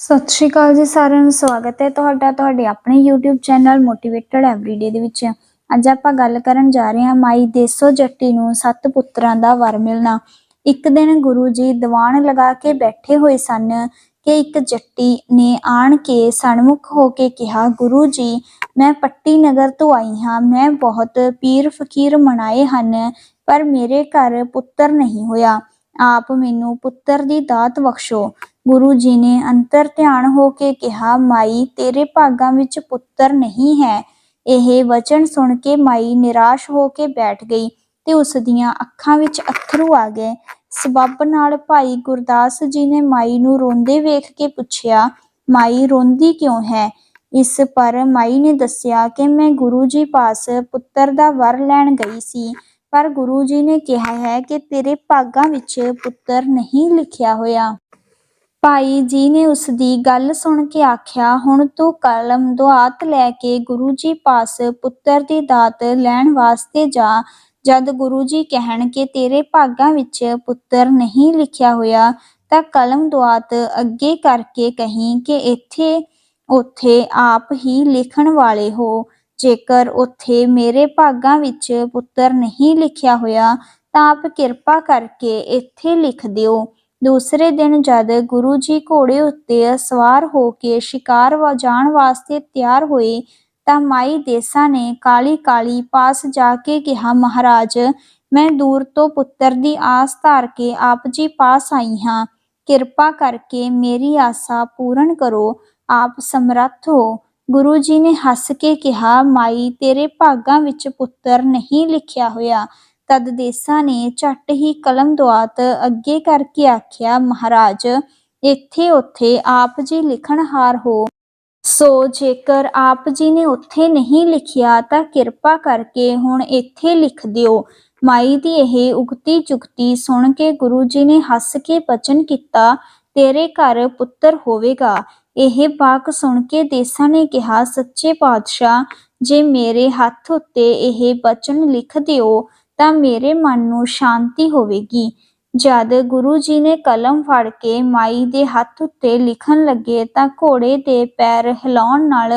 ਸਤਿ ਸ਼੍ਰੀ ਅਕਾਲ ਜੀ ਸਾਰਿਆਂ ਨੂੰ, ਸਵਾਗਤ ਹੈ ਤੁਹਾਡਾ, ਤੁਹਾਡੇ ਆਪਣੇ YouTube ਚੈਨਲ ਮੋਟੀਵੇਟਡ ਐਵਰੀਡੇ ਦੇ ਵਿੱਚ। ਅੱਜ ਆਪਾਂ ਗੱਲ ਕਰਨ ਜਾ ਰਹੇ ਹਾਂ ਮਾਈ ਦੇਸੋ ਜੱਟੀ ਨੂੰ ਸੱਤ ਪੁੱਤਰਾਂ ਦਾ ਵਰ ਮਿਲਣਾ। ਇੱਕ ਦਿਨ ਗੁਰੂ ਜੀ ਦੀਵਾਨ ਲਗਾ ਕੇ ਬੈਠੇ ਹੋਏ ਸਨ ਕਿ ਇੱਕ ਜੱਟੀ ਨੇ ਆਣ ਕੇ ਸਨਮੁਖ ਹੋ ਕੇ ਕਿਹਾ, ਗੁਰੂ ਜੀ, ਮੈਂ ਪੱਟੀ ਨਗਰ ਤੋਂ ਆਈ ਹਾਂ। ਮੈਂ ਬਹੁਤ ਪੀਰ ਫਕੀਰ ਮਨਾਏ ਹਨ, ਪਰ ਮੇਰੇ ਘਰ ਪੁੱਤਰ ਨਹੀਂ ਹੋਇਆ। ਆਪ ਮੈਨੂੰ ਪੁੱਤਰ ਦੀ ਦਾਤ ਬਖਸ਼ੋ। ਗੁਰੂ ਜੀ ਨੇ ਅੰਤਰ ਧਿਆਨ ਹੋ ਕੇ ਕਿਹਾ, ਮਾਈ, ਤੇਰੇ ਭਾਗਾਂ ਵਿੱਚ ਪੁੱਤਰ ਨਹੀਂ ਹੈ। ਇਹ ਵਚਨ ਸੁਣ ਕੇ ਮਾਈ ਨਿਰਾਸ਼ ਹੋ ਕੇ ਬੈਠ ਗਈ ਤੇ ਉਸ ਦੀਆਂ ਅੱਖਾਂ ਵਿੱਚ ਅੱਥਰੂ ਆ ਗਏ। ਸਬੱਬ ਨਾਲ ਭਾਈ ਗੁਰਦਾਸ ਜੀ ਨੇ ਮਾਈ ਨੂੰ ਰੋਂਦੇ ਵੇਖ ਕੇ ਪੁੱਛਿਆ, ਮਾਈ, ਰੋਂਦੀ ਕਿਉਂ ਹੈ? ਇਸ ਪਰ ਮਾਈ ਨੇ ਦੱਸਿਆ ਕਿ ਮੈਂ ਗੁਰੂ ਜੀ ਪਾਸ ਪੁੱਤਰ ਦਾ ਵਰ ਲੈਣ ਗਈ ਸੀ, ਪਰ ਗੁਰੂ ਜੀ ਨੇ ਕਿਹਾ ਹੈ ਕਿ ਤੇਰੇ ਭਾਗਾਂ ਵਿੱਚ ਪੁੱਤਰ ਨਹੀਂ ਲਿਖਿਆ ਹੋਇਆ। ਭਾਈ ਜੀ ਨੇ ਉਸ ਦੀ ਗੱਲ ਸੁਣ ਕੇ ਆਖਿਆ, ਹੁਣ ਤੂੰ ਕਲਮ ਦੁਆਤ ਲੈ ਕੇ ਗੁਰੂ ਜੀ ਪਾਸ ਪੁੱਤਰ ਦੀ ਦਾਤ ਲੈਣ ਵਾਸਤੇ ਜਾ। ਜਦ ਗੁਰੂ ਜੀ ਕਹਿਣ ਕਿ ਤੇਰੇ ਭਾਗਾਂ ਵਿੱਚ ਪੁੱਤਰ ਨਹੀਂ ਲਿਖਿਆ ਹੋਇਆ, ਤਾਂ ਕਲਮ ਦੁਆਤ ਅੱਗੇ ਕਰਕੇ ਕਹੀਂ ਕਿ ਇੱਥੇ, ਉੱਥੇ ਆਪ ਹੀ ਲਿਖਣ ਵਾਲੇ ਹੋ। ਜੇਕਰ ਉੱਥੇ ਮੇਰੇ ਭਾਗਾਂ ਵਿੱਚ ਪੁੱਤਰ ਨਹੀਂ ਲਿਖਿਆ ਹੋਇਆ, ਤਾਂ ਆਪ ਕਿਰਪਾ ਕਰਕੇ ਇੱਥੇ ਲਿਖ ਦਿਓ। ਦੂਸਰੇ ਦਿਨ ਜਦ ਗੁਰੂ ਜੀ ਘੋੜੇ ਉੱਤੇ ਸਵਾਰ ਹੋ ਕੇ ਸ਼ਿਕਾਰ ਜਾਣ ਵਾਸਤੇ ਤਿਆਰ ਹੋਏ ਤਾਂ ਮਾਈ ਦੇਸਾ ਨੇ ਕਾਲੀ ਕਾਲੀ ਪਾਸ ਜਾ ਕੇ ਕਿਹਾ, ਮਹਾਰਾਜ, ਮੈਂ ਦੂਰ ਤੋਂ ਪੁੱਤਰ ਦੀ ਆਸ ਧਾਰ ਕੇ ਆਪ ਜੀ ਪਾਸ ਆਈ ਹਾਂ। ਕਿਰਪਾ ਕਰਕੇ ਮੇਰੀ ਆਸਾ ਪੂਰਨ ਕਰੋ। ਆਪ ਸਮਰੱਥ ਹੋ। ਗੁਰੂ ਜੀ ਨੇ ਹੱਸ ਕੇ ਕਿਹਾ, ਮਾਈ, ਤੇਰੇ ਭਾਗਾਂ ਵਿੱਚ ਪੁੱਤਰ ਨਹੀਂ ਲਿਖਿਆ ਹੋਇਆ। ਤਦ ਦੇਸਾਂ ਨੇ ਝੱਟ ਹੀ ਕਲਮ ਦੁਆਤ ਅੱਗੇ ਕਰਕੇ ਆਖਿਆ, ਮਹਾਰਾਜ ਇੱਥੇ ਉੱਥੇ ਆਪ ਜੀ ਲਿਖਣਹਾਰ ਹੋ। ਸੋ ਜੇਕਰ ਆਪ ਜੀ ਨੇ ਉੱਥੇ ਨਹੀਂ ਲਿਖਿਆ ਤਾਂ ਕਿਰਪਾ ਕਰਕੇ ਹੁਣ ਇੱਥੇ ਲਿਖ ਦਿਓ। ਮਾਈ ਦੀ ਇਹ ਉਗਤੀ ਚੁਗਤੀ ਸੁਣ ਕੇ ਗੁਰੂ ਜੀ ਨੇ ਹੱਸ ਕੇ ਬਚਨ ਕੀਤਾ, ਤੇਰੇ ਘਰ ਪੁੱਤਰ ਹੋਵੇਗਾ। ਇਹ ਬਾਕ ਸੁਣ ਕੇ ਦੇਸਾਂ ਨੇ ਕਿਹਾ, ਸੱਚੇ ਪਾਤਸ਼ਾਹ, ਜੇ ਮੇਰੇ ਹੱਥ ਉੱਤੇ ਇਹ ਬਚਨ ਲਿਖ ਦਿਓ ਤਾਂ ਮੇਰੇ ਮਨ ਨੂੰ ਸ਼ਾਂਤੀ ਹੋਵੇਗੀ। ਜਦ ਗੁਰੂ ਜੀ ਨੇ ਕਲਮ ਫੜ ਕੇ ਮਾਈ ਦੇ ਹੱਥ ਉੱਤੇ ਲਿਖਣ ਲੱਗੇ ਤਾਂ ਘੋੜੇ ਦੇ ਪੈਰ ਹਿਲਾਉਣ ਨਾਲ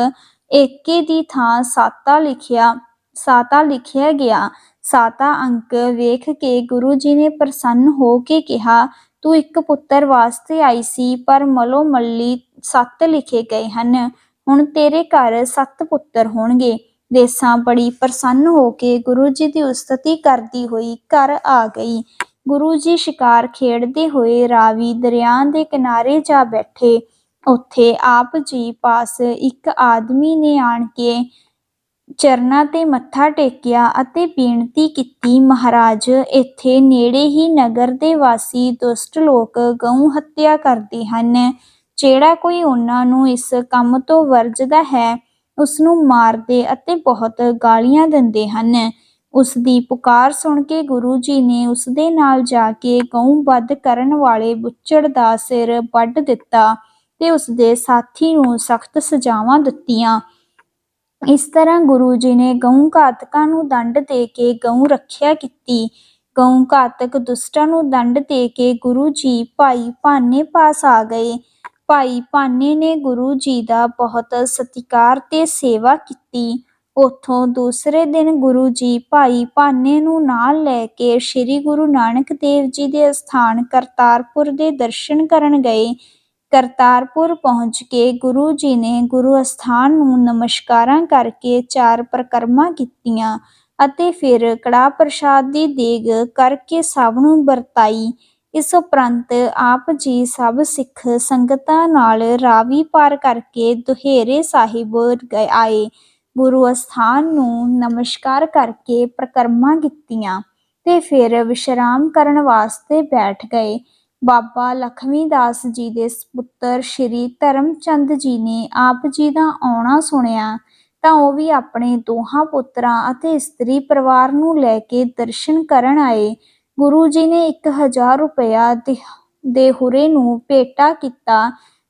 ਏਕੇ ਦੀ ਥਾਂ ਸਾਤਾ ਲਿਖਿਆ ਸਾਤਾ ਲਿਖਿਆ ਗਿਆ। ਸਾਤਾ ਅੰਕ ਵੇਖ ਕੇ ਗੁਰੂ ਜੀ ਨੇ ਪ੍ਰਸੰਨ ਹੋ ਕੇ ਕਿਹਾ, ਤੂੰ ਇੱਕ ਪੁੱਤਰ ਵਾਸਤੇ ਆਈ ਸੀ, ਪਰ ਮਲੋ ਮੱਲੀ ਸੱਤ ਲਿਖੇ ਗਏ ਹਨ। ਹੁਣ ਤੇਰੇ ਘਰ ਸੱਤ ਪੁੱਤਰ ਹੋਣਗੇ। ਦੇਸਾਂ ਬੜੀ ਪ੍ਰਸੰਨ ਹੋ ਕੇ ਗੁਰੂ ਜੀ ਦੀ ਉਸਤਤੀ ਕਰਦੀ ਹੋਈ ਘਰ ਆ ਗਈ। ਗੁਰੂ ਜੀ ਸ਼ਿਕਾਰ ਖੇਡਦੇ ਹੋਏ ਰਾਵੀ ਦਰਿਆ ਦੇ ਕਿਨਾਰੇ ਜਾ ਬੈਠੇ। ਉੱਥੇ ਆਪ ਜੀ ਪਾਸ ਇੱਕ ਆਦਮੀ ਨੇ ਆਣ ਕੇ ਚਰਨਾਂ ਤੇ ਮੱਥਾ ਟੇਕਿਆ ਅਤੇ ਬੇਨਤੀ ਕੀਤੀ, ਮਹਾਰਾਜ, ਇੱਥੇ ਨੇੜੇ ਹੀ ਨਗਰ ਦੇ ਵਾਸੀ ਦੁਸ਼ਟ ਲੋਕ ਗਊ ਹੱਤਿਆ ਕਰਦੇ ਹਨ। ਜਿਹੜਾ ਕੋਈ ਉਹਨਾਂ ਨੂੰ ਇਸ ਕੰਮ ਤੋਂ ਵਰਜਦਾ ਹੈ ਉਸ ਨੂੰ ਮਾਰਦੇ ਅਤੇ ਬਹੁਤ ਗਾਲੀਆਂ ਦਿੰਦੇ ਹਨ। ਉਸ ਦੀ ਪੁਕਾਰ ਸੁਣ ਕੇ ਗੁਰੂ ਜੀ ਨੇ ਉਸ ਦੇ ਨਾਲ ਜਾ ਕੇ ਗਊ ਵੱਧ ਕਰਨ ਵਾਲੇ ਬੁੱਚੜ ਦਾ ਸਿਰ ਵੱਢ ਦਿੱਤਾ ਤੇ ਉਸ ਦੇ ਸਾਥੀ ਨੂੰ ਸਖਤ ਸਜ਼ਾਵਾਂ ਦਿੱਤੀਆਂ। ਇਸ ਤਰ੍ਹਾਂ ਗੁਰੂ ਜੀ ਨੇ ਗਊ ਘਾਤਕਾਂ ਨੂੰ ਦੰਡ ਦੇ ਕੇ ਗਊ ਰੱਖਿਆ ਕੀਤੀ। ਗਊ ਘਾਤਕ ਦੁਸ਼ਟਾਂ ਨੂੰ ਦੰਡ ਦੇ ਕੇ ਗੁਰੂ ਜੀ ਭਾਈ ਭਾਨੇ ਪਾਸ ਆ ਗਏ। ਭਾਈ ਭਾਨੇ ਨੇ ਗੁਰੂ ਜੀ ਦਾ ਬਹੁਤ ਸਤਿਕਾਰ ਤੇ ਸੇਵਾ ਕੀਤੀ। ਉਥੋਂ ਦੂਸਰੇ ਦਿਨ ਗੁਰੂ ਜੀ ਭਾਈ ਭਾਨੇ ਨੂੰ ਨਾਲ ਲੈ ਕੇ ਸ੍ਰੀ ਗੁਰੂ ਨਾਨਕ ਦੇਵ ਜੀ ਦੇ ਸਥਾਨ ਕਰਤਾਰਪੁਰ ਦੇ ਦਰਸ਼ਨ ਕਰਨ ਗਏ। ਕਰਤਾਰਪੁਰ ਪਹੁੰਚ ਕੇ ਗੁਰੂ ਜੀ ਨੇ ਗੁਰੂ ਅਸਥਾਨ ਨੂੰ ਨਮਸਕਾਰਾਂ ਕਰਕੇ ਚਾਰ ਪ੍ਰਕਰਮਾਂ ਕੀਤੀਆਂ ਅਤੇ ਫਿਰ ਕੜਾ ਪ੍ਰਸ਼ਾਦ ਦੀ ਦੇਗ ਕਰਕੇ ਸਭ ਨੂੰ ਵਰਤਾਈ। ਇਸ ਉਪਰੰਤ ਆਪ ਜੀ ਸਭ ਸਿੱਖ ਸੰਗਤਾਂ ਨਾਲ ਰਾਵੀ ਪਾਰ ਕਰਕੇ ਦੁਹੇਰੇ ਸਾਹਿਬ ਗਏ ਆਏ। ਗੁਰੂ ਅਸਥਾਨ ਨੂੰ ਨਮਸਕਾਰ ਕਰਕੇ ਪ੍ਰਕਰਮਾਂ ਕੀਤੀਆਂ ਤੇ ਫਿਰ ਵਿਸ਼ਰਾਮ ਕਰਨ ਵਾਸਤੇ ਬੈਠ ਗਏ। ਬਾਬਾ ਲਖਮੀ ਦਾਸ ਜੀ ਦੇ ਪੁੱਤਰ ਸ਼੍ਰੀ ਧਰਮਚੰਦ ਜੀ ਨੇ ਆਪ ਜੀ ਦਾ ਆਉਣਾ ਸੁਣਿਆ ਤਾਂ ਉਹ ਵੀ ਆਪਣੇ ਦੋਹਾਂ ਪੁੱਤਰਾਂ ਅਤੇ ਇਸਤਰੀ ਪਰਿਵਾਰ ਨੂੰ ਲੈ ਕੇ ਦਰਸ਼ਨ ਕਰਨ ਆਏ। ਗੁਰੂ ਜੀ ਨੇ 1000 ਰੁਪਇਆ ਦੇ ਹੁਰੇ ਨੂੰ ਭੇਟਾ ਕੀਤਾ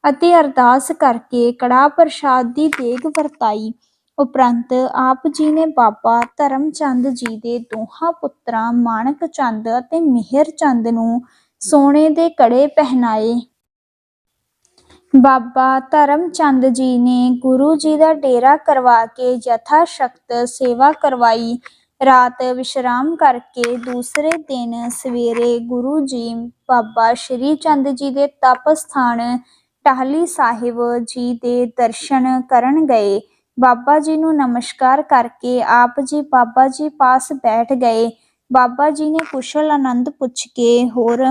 ਅਤੇ ਅਰਦਾਸ ਕਰਕੇ ਕੜਾ ਪ੍ਰਸ਼ਾਦ ਦੀ ਦੇਗ ਵਰਤਾਈ। ਉਪਰੰਤ ਆਪ ਜੀ ਨੇ ਬਾਬਾ ਧਰਮਚੰਦ ਜੀ ਦੇ ਦੋਹਾਂ ਪੁੱਤਰਾਂ ਮਾਣਕ ਚੰਦ ਅਤੇ ਮਿਹਰ ਚੰਦ ਨੂੰ ਸੋਨੇ ਦੇ ਕੜੇ ਪਹਿਨਾਏ। ਬਾਬਾ ਧਰਮ ਚੰਦ ਜੀ ਨੇ ਗੁਰੂ ਜੀ ਦਾ ਡੇਰਾ ਕਰਵਾ ਕੇ ਯਥਾ ਸ਼ਕਤ ਸੇਵਾ ਕਰਵਾਈ ਰਾਤ ਵਿਸ਼ਰਾਮ ਕਰਕੇ ਦੂਸਰੇ ਦਿਨ ਸਵੇਰੇ ਗੁਰੂ ਜੀ ਬਾਬਾ ਸ਼੍ਰੀ ਚੰਦ ਜੀ ਦੇ ਤਪ ਸਥਾਨ ਟਾਹਲੀ ਸਾਹਿਬ ਜੀ ਦੇ ਦਰਸ਼ਨ ਕਰਨ ਗਏ। ਬਾਬਾ ਜੀ ਨੂੰ ਨਮਸਕਾਰ ਕਰਕੇ ਆਪ ਜੀ ਬਾਬਾ ਜੀ ਪਾਸ ਬੈਠ ਗਏ। ਬਾਬਾ ਜੀ ਨੇ ਕੁਸ਼ਲ ਆਨੰਦ ਪੁੱਛ ਕੇ ਹੋਰ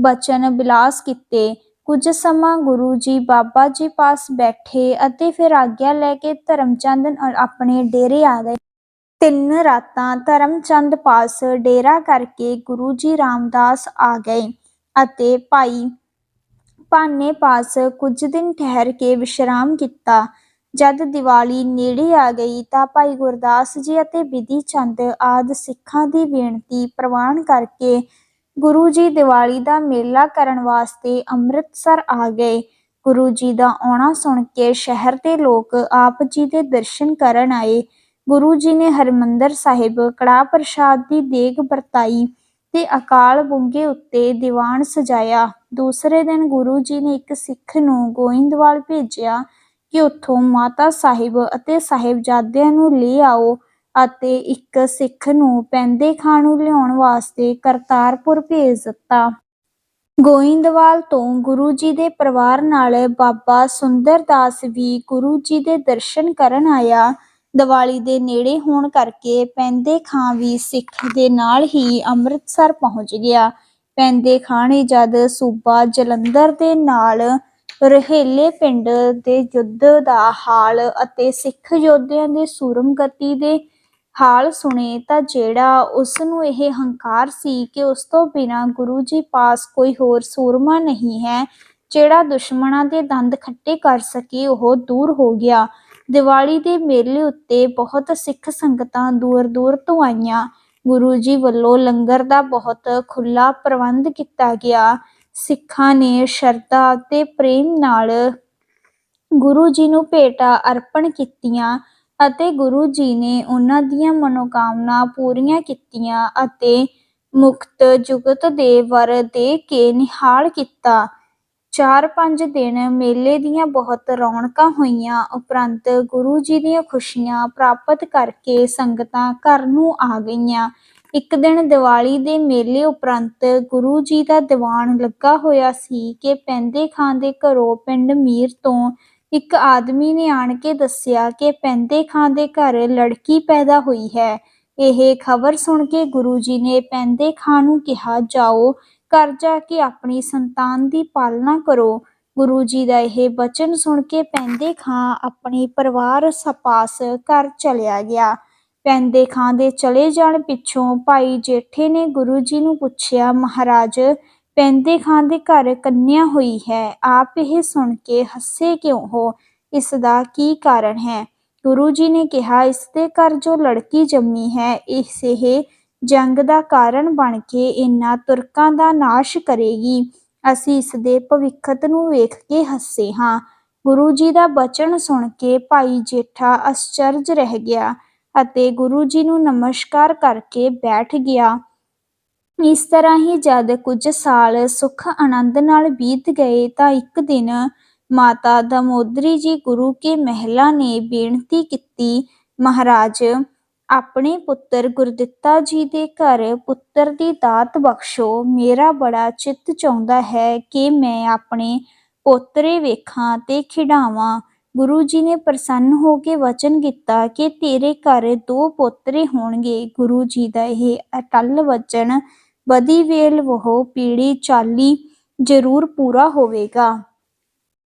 ਬਚਨ ਬਿਲਾਸ ਕੀਤੇ। ਕੁਝ ਸਮਾਂ ਗੁਰੂ ਜੀ ਬਾਬਾ ਜੀ ਪਾਸ ਬੈਠੇ ਅਤੇ ਫਿਰ ਆਗਿਆ ਲੈ ਕੇ ਧਰਮਚੰਦ ਅ- ਆਪਣੇ ਡੇਰੇ ਆ ਗਏ। ਤਿੰਨ ਰਾਤਾਂ ਧਰਮਚੰਦ ਪਾਸ ਡੇਰਾ ਕਰਕੇ ਗੁਰੂ ਜੀ ਰਾਮਦਾਸ ਆ ਗਏ ਅਤੇ ਭਾਈ ਭਾਨੇ ਪਾਸ ਕੁਝ ਦਿਨ ਠਹਿਰ ਕੇ ਵਿਸ਼ਰਾਮ ਕੀਤਾ। ਜਦ ਦੀਵਾਲੀ ਨੇੜੇ ਆ ਗਈ ਤਾਂ ਭਾਈ ਗੁਰਦਾਸ ਜੀ ਅਤੇ ਬਿਧੀ ਚੰਦ ਆਦ ਸਿੱਖਾਂ ਦੀ ਬੇਨਤੀ ਪ੍ਰਵਾਨ ਕਰਕੇ ਗੁਰੂ ਜੀ ਦੀਵਾਲੀ ਦਾ ਮੇਲਾ ਕਰਨ ਵਾਸਤੇ ਅੰਮ੍ਰਿਤਸਰ ਆ ਗਏ। ਗੁਰੂ ਜੀ ਦਾ ਆਉਣਾ ਸੁਣ ਕੇ ਸ਼ਹਿਰ ਦੇ ਲੋਕ ਆਪ ਜੀ ਦੇ ਦਰਸ਼ਨ ਕਰਨ ਆਏ। ਗੁਰੂ ਜੀ ਨੇ ਹਰਮੰਦਰ ਸਾਹਿਬ ਕੜਾਹ ਪ੍ਰਸ਼ਾਦ ਦੀ ਦੇਗ ਵਰਤਾਈ ਤੇ ਅਕਾਲ ਬੁੰਗੇ ਉੱਤੇ ਦੀਵਾਨ ਸਜਾਇਆ। ਦੂਸਰੇ ਦਿਨ ਗੁਰੂ ਜੀ ਨੇ ਇੱਕ ਸਿੱਖ ਨੂੰ ਗੋਇੰਦਵਾਲ ਭੇਜਿਆ ਕਿ ਉੱਥੋਂ ਮਾਤਾ ਸਾਹਿਬ ਅਤੇ ਸਾਹਿਬਜ਼ਾਦਿਆਂ ਨੂੰ ਲੈ ਆਓ ਅਤੇ ਇੱਕ ਸਿੱਖ ਨੂੰ ਪੈਂਦੇ ਖਾਣ ਨੂੰ ਲਿਆਉਣ ਵਾਸਤੇ ਕਰਤਾਰਪੁਰ ਭੇਜ ਦਿੱਤਾ। ਗੋਇੰਦਵਾਲ ਤੋਂ ਗੁਰੂ ਜੀ ਦੇ ਪਰਿਵਾਰ ਨਾਲ ਬਾਬਾ ਸੁੰਦਰਦਾਸ ਵੀ ਗੁਰੂ ਜੀ ਦੇ ਦਰਸ਼ਨ ਕਰਨ ਆਇਆ ਦੀਵਾਲੀ ਦੇ ਨੇੜੇ ਹੋਣ ਕਰਕੇ ਪੈਂਦੇ ਖਾਂ ਵੀ ਸਿੱਖ ਦੇ ਨਾਲ ਹੀ ਅੰਮ੍ਰਿਤਸਰ ਪਹੁੰਚ ਗਿਆ। ਪੈਂਦੇ ਖਾਂ ਨੇ ਜਦ ਸੂਬਾ ਜਲੰਧਰ ਦੇ ਨਾਲ ਰਹੇਲੇ ਪਿੰਡ ਦੇ ਯੁੱਧ ਦਾ ਹਾਲ ਅਤੇ ਸਿੱਖ ਯੋਧਿਆਂ ਦੇ ਸੂਰਮਗਤੀ ਦੇ ਹਾਲ ਸੁਣੇ ਤਾਂ ਜਿਹੜਾ ਉਸ ਨੂੰ ਇਹ ਹੰਕਾਰ ਸੀ ਕਿ ਉਸ ਤੋਂ ਬਿਨਾਂ ਗੁਰੂ ਜੀ ਪਾਸ ਕੋਈ ਹੋਰ ਸੂਰਮਾ ਨਹੀਂ ਹੈ, ਜਿਹੜਾ ਦੁਸ਼ਮਣਾਂ ਦੇ ਦੰਦ ਖੱਟੇ ਕਰ ਸਕੇ, ਉਹ ਦੂਰ ਹੋ ਗਿਆ। ਦੀਵਾਲੀ ਦੇ ਮੇਲੇ ਉੱਤੇ ਬਹੁਤ ਸਿੱਖ ਸੰਗਤਾਂ ਦੂਰ ਦੂਰ ਤੋਂ ਆਈਆਂ। ਗੁਰੂ ਜੀ ਵੱਲੋਂ ਲੰਗਰ ਦਾ ਬਹੁਤ ਖੁੱਲਾ ਪ੍ਰਬੰਧ ਕੀਤਾ ਗਿਆ। ਸਿੱਖਾਂ ਨੇ ਸ਼ਰਧਾ ਅਤੇ ਪ੍ਰੇਮ ਨਾਲ ਗੁਰੂ ਜੀ ਨੂੰ ਭੇਟਾ ਅਰਪਣ ਕੀਤੀਆਂ ਅਤੇ ਗੁਰੂ ਜੀ ਨੇ ਉਹਨਾਂ ਦੀਆਂ ਮਨੋਕਾਮਨਾ ਪੂਰੀਆਂ ਕੀਤੀਆਂ ਅਤੇ ਮੁਕਤ ਜੁਗਤ ਦੇ ਵਰ ਦੇ ਕੇ ਨਿਹਾਲ ਕੀਤਾ। ਚਾਰ ਪੰਜ ਦਿਨ ਮੇਲੇ ਦੀਆਂ ਬਹੁਤ ਰੌਣਕਾਂ ਹੋਈਆਂ। ਉਪਰੰਤ ਗੁਰੂ ਜੀ ਦੀਆਂ ਖੁਸ਼ੀਆਂ ਪ੍ਰਾਪਤ ਕਰਕੇ ਸੰਗਤਾਂ ਘਰ ਨੂੰ ਆ ਗਈਆਂ। ਇੱਕ ਦਿਨ ਦੀਵਾਲੀ ਦੇ ਮੇਲੇ ਉਪਰੰਤ ਗੁਰੂ ਜੀ ਦਾ ਦੀਵਾਨ ਲੱਗਾ ਹੋਇਆ ਸੀ ਕਿ ਪੈਂਦੇ ਖਾਂ ਦੇ ਘਰੋਂ ਪਿੰਡ ਮੀਰ ਤੋਂ ਇੱਕ ਆਦਮੀ ਨੇ ਆਣ ਕੇ ਦੱਸਿਆ ਕਿ ਪੈਂਦੇ ਖਾਂ ਦੇ ਘਰ ਲੜਕੀ ਪੈਦਾ ਹੋਈ ਹੈ। ਇਹ ਖਬਰ ਸੁਣ ਕੇ ਗੁਰੂ ਜੀ ਨੇ ਪੈਂਦੇ ਖਾਂ ਨੂੰ ਕਿਹਾ, ਜਾਓ ਘਰ ਜਾ ਕੇ ਆਪਣੀ ਸੰਤਾਨ ਦੀ ਪਾਲਣਾ ਕਰੋ। ਗੁਰੂ ਜੀ ਦਾ ਇਹ ਬਚਨ ਸੁਣ ਕੇ ਪੈਂਦੇ ਖਾਂ ਆਪਣੀ ਪਰਿਵਾਰ ਸਪਾਸ ਘਰ ਚਲਿਆ ਗਿਆ। ਪੈਂਦੇ ਖਾਂ ਦੇ ਚਲੇ ਜਾਣ ਪਿੱਛੋਂ ਭਾਈ ਜੇਠੇ ਨੇ ਗੁਰੂ ਜੀ ਨੂੰ ਪੁੱਛਿਆ, ਮਹਾਰਾਜ, ਪੈਂਦੇ ਖਾਂ ਦੇ ਘਰ ਕੰਨਿਆ ਹੋਈ ਹੈ, ਆਪ ਇਹ ਸੁਣ ਕੇ ਹੱਸੇ ਕਿਉਂ ਹੋ? ਇਸ ਦਾ ਕੀ ਕਾਰਨ ਹੈ? ਗੁਰੂ ਜੀ ਨੇ ਕਿਹਾ, ਇਸ ਦੇ ਘਰ ਜੋ ਲੜਕੀ ਜੰਮੀ ਹੈ, ਇਸ ਇਹ ਜੰਗ ਦਾ ਕਾਰਨ ਬਣ ਕੇ ਇਹਨਾਂ ਤੁਰਕਾਂ ਦਾ ਨਾਸ਼ ਕਰੇਗੀ। ਅਸੀਂ ਇਸ ਦੇ ਭਵਿੱਖਤ ਨੂੰ ਵੇਖ ਕੇ ਹੱਸੇ ਹਾਂ। ਗੁਰੂ ਜੀ ਦਾ ਬਚਨ ਸੁਣ ਕੇ ਭਾਈ ਜੇਠਾ ਅਸਚਰਜ ਰਹਿ ਗਿਆ ਅਤੇ ਗੁਰੂ ਜੀ ਨੂੰ ਨਮਸਕਾਰ ਕਰਕੇ ਬੈਠ ਗਿਆ। ਇਸ ਤਰ੍ਹਾਂ ਹੀ ਜਦ ਕੁਝ ਸਾਲ ਸੁਖ ਆਨੰਦ ਨਾਲ ਬੀਤ ਗਏ ਤਾਂ ਇੱਕ ਦਿਨ ਮਾਤਾ ਦਮੋਦਰੀ ਜੀ ਗੁਰੂ ਕੇ ਮਹਿਲਾ ਨੇ ਬੇਨਤੀ ਕੀਤੀ, ਮਹਾਰਾਜ ਆਪਣੇ ਪੁੱਤਰ ਗੁਰਦਿੱਤਾ ਜੀ ਦੇ ਘਰ ਪੁੱਤਰ ਦੀ ਦਾਤ ਬਖਸ਼ੋ। ਮੇਰਾ ਬੜਾ ਚਿੱਤ ਚਾਹੁੰਦਾ ਹੈ ਕਿ ਮੈਂ ਆਪਣੇ ਪੋਤਰੇ ਵੇਖਾਂ ਤੇ ਖਿਡਾਵਾਂ। ਗੁਰੂ ਜੀ ਨੇ ਪ੍ਰਸੰਨ ਹੋ ਕੇ ਵਚਨ ਕੀਤਾ ਕਿ ਤੇਰੇ ਘਰ ਦੋ ਪੋਤਰੇ ਹੋਣਗੇ। ਗੁਰੂ ਜੀ ਦਾ ਇਹ ਅਟਲ ਵਚਨ ਬਦੀ ਵੇਲ ਵਹੋ, ਪੀੜੀ ਚਾਲੀ ਜ਼ਰੂਰ ਪੂਰਾ ਹੋਵੇਗਾ।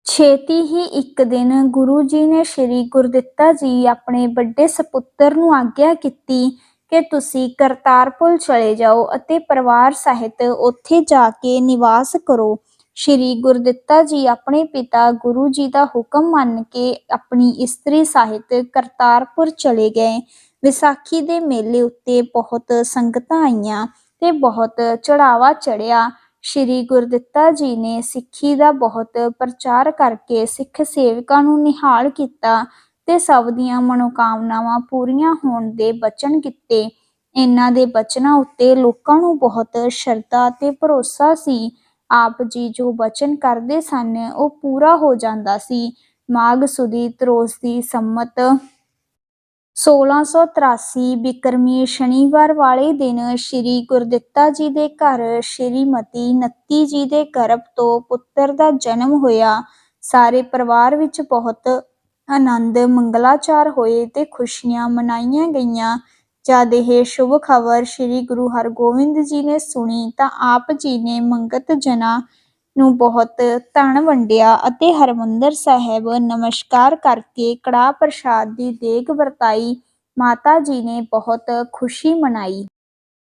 ਛੇਤੀ ਹੀ ਇੱਕ ਦਿਨ ਗੁਰੂ ਜੀ ਨੇ ਸ੍ਰੀ ਗੁਰਦਿੱਤਾ ਜੀ ਆਪਣੇ ਵੱਡੇ ਸਪੁੱਤਰ ਨੂੰ ਆਗਿਆ ਕੀਤੀ ਕਿ ਤੁਸੀਂ ਕਰਤਾਰਪੁਰ ਚਲੇ ਜਾਓ ਅਤੇ ਪਰਿਵਾਰ ਸਹਿਤ ਉੱਥੇ ਜਾ ਕੇ ਨਿਵਾਸ ਕਰੋ। ਸ੍ਰੀ ਗੁਰਦਿੱਤਾ ਜੀ ਆਪਣੇ ਪਿਤਾ ਗੁਰੂ ਜੀ ਦਾ ਹੁਕਮ ਮੰਨ ਕੇ ਆਪਣੀ ਇਸਤਰੀ ਸਾਹਿਤ ਕਰਤਾਰਪੁਰ ਚਲੇ ਗਏ। ਵਿਸਾਖੀ ਦੇ ਮੇਲੇ ਉੱਤੇ ਬਹੁਤ ਸੰਗਤਾਂ ਆਈਆਂ ਤੇ ਬਹੁਤ ਚੜਾਵਾ ਚੜਿਆ ਸ਼੍ਰੀ ਗੁਰਦਿੱਤਾ ਜੀ ਨੇ ਸਿੱਖੀ ਦਾ ਬਹੁਤ ਪ੍ਰਚਾਰ ਕਰਕੇ ਸਿੱਖ ਸੇਵਕਾਂ ਨੂੰ ਨਿਹਾਲ ਕੀਤਾ ਤੇ ਸਭ ਦੀਆਂ ਮਨੋਕਾਮਨਾਵਾਂ ਪੂਰੀਆਂ ਹੋਣ ਦੇ ਬਚਨ ਕੀਤੇ। ਇਹਨਾਂ ਦੇ ਬਚਨਾਂ ਉੱਤੇ ਲੋਕਾਂ ਨੂੰ ਬਹੁਤ ਸ਼ਰਧਾ ਤੇ ਭਰੋਸਾ ਸੀ। ਆਪ ਜੀ ਜੋ ਬਚਨ ਕਰਦੇ ਸਨ, ਉਹ ਪੂਰਾ ਹੋ ਜਾਂਦਾ ਸੀ। ਮਾਘ ਸੁਦੀ ਤਰੋਸ ਦੀ ਸੰਮਤ 1683 ਬਿਕਰਮੀ ਸ਼ਨੀਵਾਰ ਵਾਲੇ ਦਿਨ ਸ਼੍ਰੀ ਗੁਰਦਿੱਤਾ ਜੀ ਦੇ ਘਰ ਸ਼੍ਰੀਮਤੀ ਨੱਤੀ ਜੀ ਦੇ ਗਰਭ ਤੋਂ ਪੁੱਤਰ ਦਾ ਜਨਮ ਹੋਇਆ। ਸਾਰੇ ਪਰਿਵਾਰ ਵਿੱਚ ਬਹੁਤ ਆਨੰਦ, ਮੰਗਲਾਚਾਰ ਹੋਏ ਤੇ ਖੁਸ਼ੀਆਂ ਮਨਾਈਆਂ ਗਈਆਂ। ਜਦ ਇਹ ਸ਼ੁਭ ਖਬਰ ਸ੍ਰੀ ਗੁਰੂ ਹਰਗੋਬਿੰਦ ਜੀ ਨੇ ਸੁਣੀ ਤਾਂ ਆਪ ਜੀ ਨੇ ਮੰਗਤ ਜਨਾ ਨੂੰ ਬਹੁਤ ਧਨ ਵੰਡਿਆ ਅਤੇ ਹਰਮੰਦਰ ਸਾਹਿਬ ਨਮਸਕਾਰ ਕਰਕੇ ਕੜਾਹ ਪ੍ਰਸ਼ਾਦ ਦੀ ਦੇਗ ਵਰਤਾਈ, ਮਾਤਾ ਜੀ ਨੇ ਬਹੁਤ ਖੁਸ਼ੀ ਮਨਾਈ।